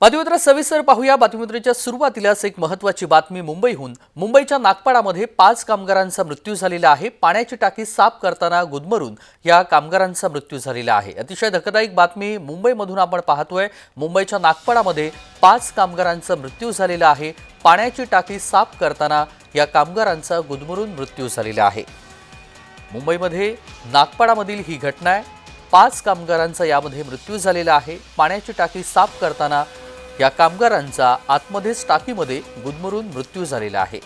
बातमीपत्र सविस्तर पाहूया. बातमीपत्राच्या सुरुवातीलाच एक महत्त्वाची बातमी मुंबईहून. मुंबईच्या नागपाडामध्ये पाच कामगारांचा मृत्यू झालेला आहे. पाण्याची टाकी साफ करताना गुदमरून या कामगारांचा मृत्यू झालेला आहे. अतिशय धक्कादायक बातमी मुंबईमधून आपण पाहतोय. मुंबईच्या नागपाडामध्ये पाच कामगारांचा मृत्यू झालेला आहे. पाण्याची टाकी साफ करताना या कामगारांचा गुदमरून मृत्यू झालेला आहे. मुंबईमध्ये नागपाडामधील ही घटना आहे. पाच कामगारांचा यामध्ये मृत्यू झालेला आहे. पाण्याची टाकी साफ करताना या कामगारांचा आतमध्येच टाकीमध्ये गुदमरून मृत्यू झालेला आहे.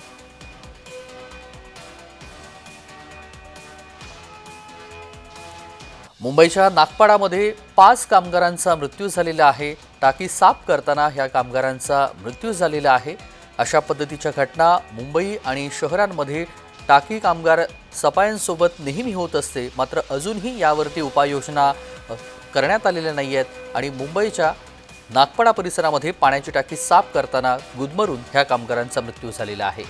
मुंबईच्या नागपाडामध्ये पाच कामगारांचा मृत्यू झालेला आहे. टाकी साफ करताना ह्या कामगारांचा मृत्यू झालेला आहे. अशा पद्धतीच्या घटना मुंबई आणि शहरांमध्ये टाकी कामगार सफायांसोबत नेहमी होत असते. मात्र अजूनही यावरती उपाययोजना करण्यात आलेल्या नाही आहेत आणि मुंबईच्या नागपाडा परिसरामध्ये पाण्याची टाकी साफ करताना गुदमरून ह्या कामगारांचा मृत्यू झालेला आहे.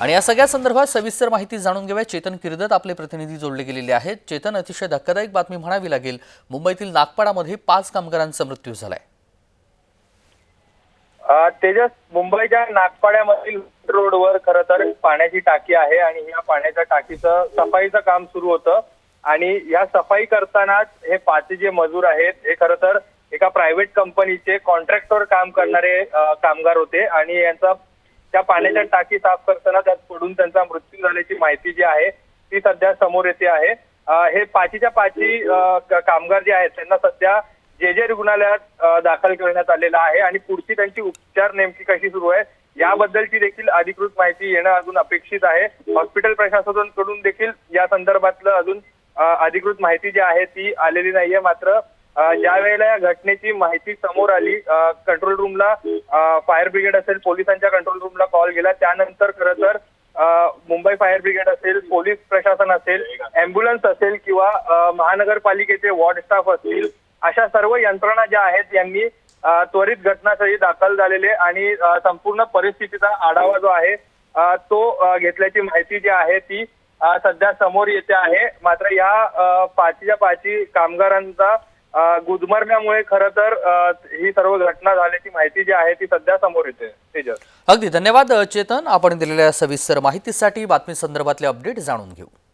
आणि या सगळ्या संदर्भात सविस्तर माहिती जाणून घेऊया. चेतन किर्दत आपले प्रतिनिधी जोडले गेलेले आहेत. चेतन अतिशय धक्कादायक बातमी म्हणावी लागेल. मुंबईतील नागपाडामध्ये पाच कामगारांचा मृत्यू झालाय. तेजस मुंबईच्या नागपाड्यामधील रोडवर खरं तर पाण्याची टाकी आहे आणि या पाण्याच्या टाकीचं सफाईचं काम सुरू होतं. आणि या सफाई करतानाच हे पाच जे मजूर आहेत हे खरं तर एका प्रायव्हेट कंपनीचे कॉन्ट्रॅक्टवर काम करणारे कामगार होते आणि यांचा त्या पाण्याच्या टाकी साफ करताना त्यात पडून त्यांचा मृत्यू झाल्याची माहिती जी आहे ती सध्या समोर येते आहे. हे पाचीच्या पाची कामगार जे आहेत त्यांना सध्या जे जे रुग्णालयात दाखल करण्यात आलेला आहे आणि पुढची त्यांची उपचार नेमकी कशी सुरू आहे याबद्दलची देखील अधिकृत माहिती येणं अजून अपेक्षित आहे. हॉस्पिटल प्रशासनाकडून देखील या संदर्भातलं अजून अधिकृत माहिती जी आहे ती आलेली नाहीये. मात्र ज्या वेळेला या घटनेची माहिती समोर आली कंट्रोल रूमला फायर ब्रिगेड असेल पोलिसांच्या कंट्रोल रूमला कॉल गेला. त्यानंतर खरं तर मुंबई फायर ब्रिगेड असेल पोलीस प्रशासन असेल अँब्युलन्स असेल किंवा महानगरपालिकेचे वॉर्ड स्टाफ असतील अशा सर्व यंत्रणा ज्या आहेत यांनी त्वरित घटनास्थळी दाखल झालेले आणि संपूर्ण परिस्थितीचा आढावा जो आहे तो घेतल्याची माहिती जी आहे ती सध्या समोर येते आहे. मात्र या पाचीच्या पाची कामगारांचा गुदमरण्यामुळे खरं तर ही सर्व घटना झाल्याची माहिती जी आहे ती सध्या समोर येते. तेजस. अगदी. धन्यवाद चेतन. आपण दिलेल्या सविस्तर माहितीसाठी बातमी संदर्भातले अपडेट जाणून घेऊ.